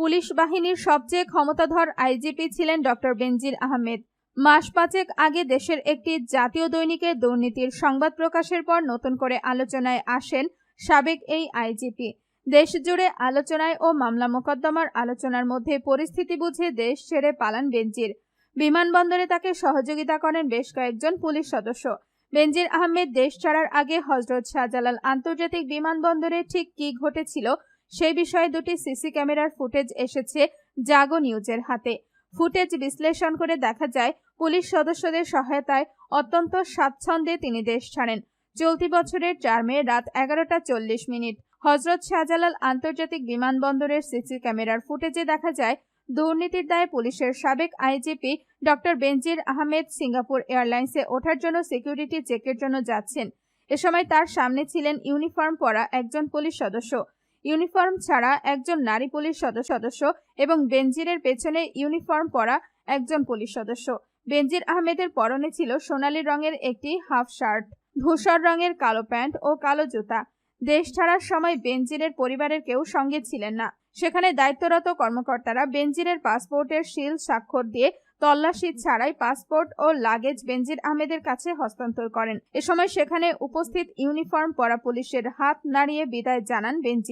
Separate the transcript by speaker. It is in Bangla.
Speaker 1: পুলিশ বাহিনীর সবচেয়ে ক্ষমতাধর আইজিপি ছিলেন ডক্টর বেনজির আহমেদ। মাস পাঁচেক আগে দেশের একটি জাতীয় দৈনিকে দুর্নীতির সংবাদ প্রকাশের পর নতুন করে আলোচনায় আসেন সাবেক এই আইজিপি। দেশ জুড়ে আলোচনায় ও মামলা মোকদ্দমার আলোচনার মধ্যে পরিস্থিতি বুঝে দেশ ছেড়ে পালান বেনজির। বিমানবন্দরে তাকে সহযোগিতা করেন বেশ কয়েকজন পুলিশ সদস্য। বেনজির আহমেদ দেশ ছাড়ার আগে হজরত শাহজালাল আন্তর্জাতিক বিমানবন্দরে ঠিক কি ঘটেছিল সেই বিষয়ে দুটি সিসি ক্যামেরার ফুটেজ এসেছে জাগো নিউজের হাতে। ফুটেজ বিশ্লেষণ করে দেখা যায়, পুলিশ সদস্যদের সহায়তায় অত্যন্ত স্বাচ্ছন্দ্যে তিনি দেশ ছাড়েন। চলতি বছরের চার মে রাত এগারোটা চল্লিশ মিনিট হজরত শাহজালাল আন্তর্জাতিক বিমানবন্দরের সিসি ক্যামেরার ফুটেজে দেখা যায়, দুর্নীতির দায়ে পুলিশের সাবেক IGP doctor Benazir Ahmed Singapore এয়ারলাইন্সে ওঠার জন্য সিকিউরিটি চেকের জন্য যাচ্ছেন। এ সময় তার সামনে ছিলেন ইউনিফর্ম পরা একজন পুলিশ সদস্য। ইউনিফর্ম ছাড়া একজন নারী পুলিশ সদস্য এবং বেনজিরের পেছনে ইউনিফর্ম পরা একজন পুলিশ সদস্য। বেনজির আহমেদের পরনে ছিল সোনালী রঙের একটি হাফ শার্ট, ধূসর রঙের কালো প্যান্ট ও কালো জুতা। দেশ ছাড়ার সময় বেনজিরের পরিবারের কেউ সঙ্গে ছিলেন না। সেখানে দায়িত্বরত কর্মকর্তারা বেনজিরের পাসপোর্টের সিল স্বাক্ষর দিয়ে তল্লাশি ছাড়াই পাসপোর্ট ও লাগেজ বেনজির আহমেদের কাছে হস্তান্তর করেন। এ সময় সেখানে উপস্থিত ইউনিফর্ম পরা পুলিশের হাত নাড়িয়ে বিদায় জানান বেনজির।